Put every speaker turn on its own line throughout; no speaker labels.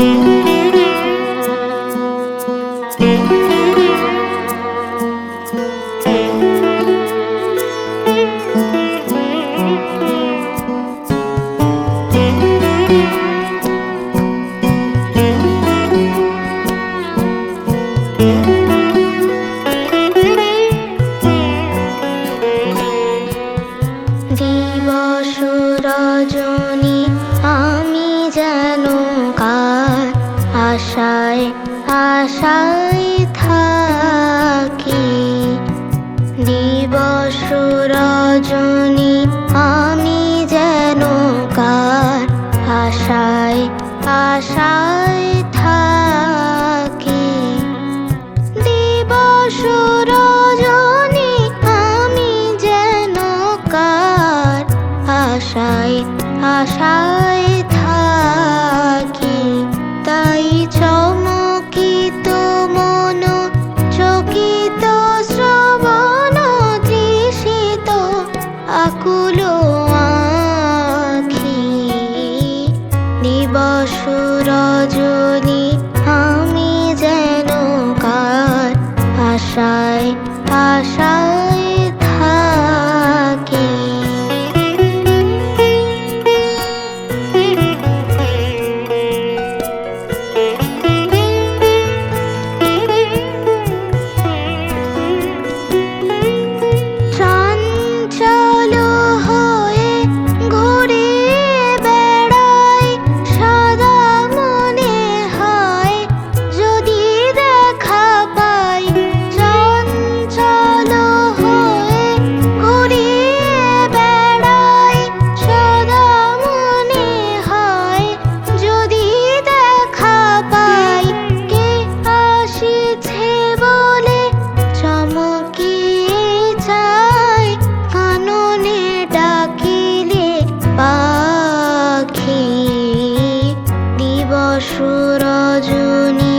Thank you. Georgia. పరశురాజుని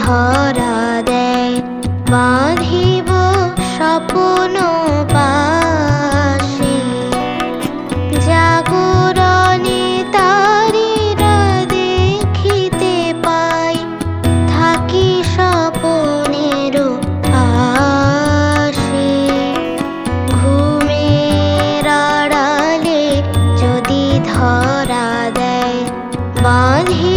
ধরা দেয়, বাঁধিব স্বপ্ন পাশে। জাগরণে তারিরা দেখিতে পাই, থাকি স্বপনেরও পাশে ঘুমের আড়ালে যদি ধরা দেয়, বাঁধি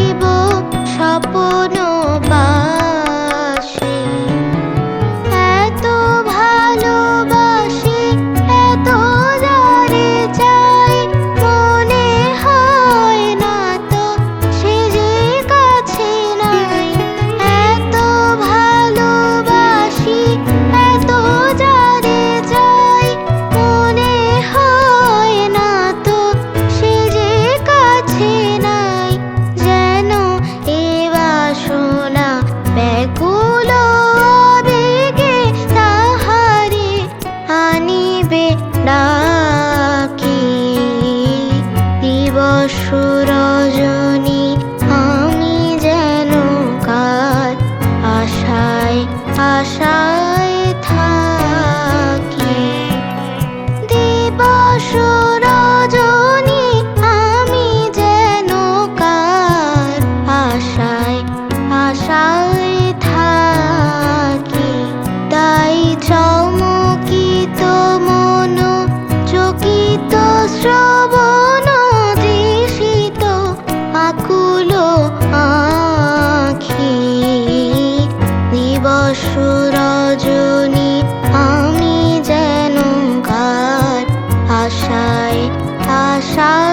山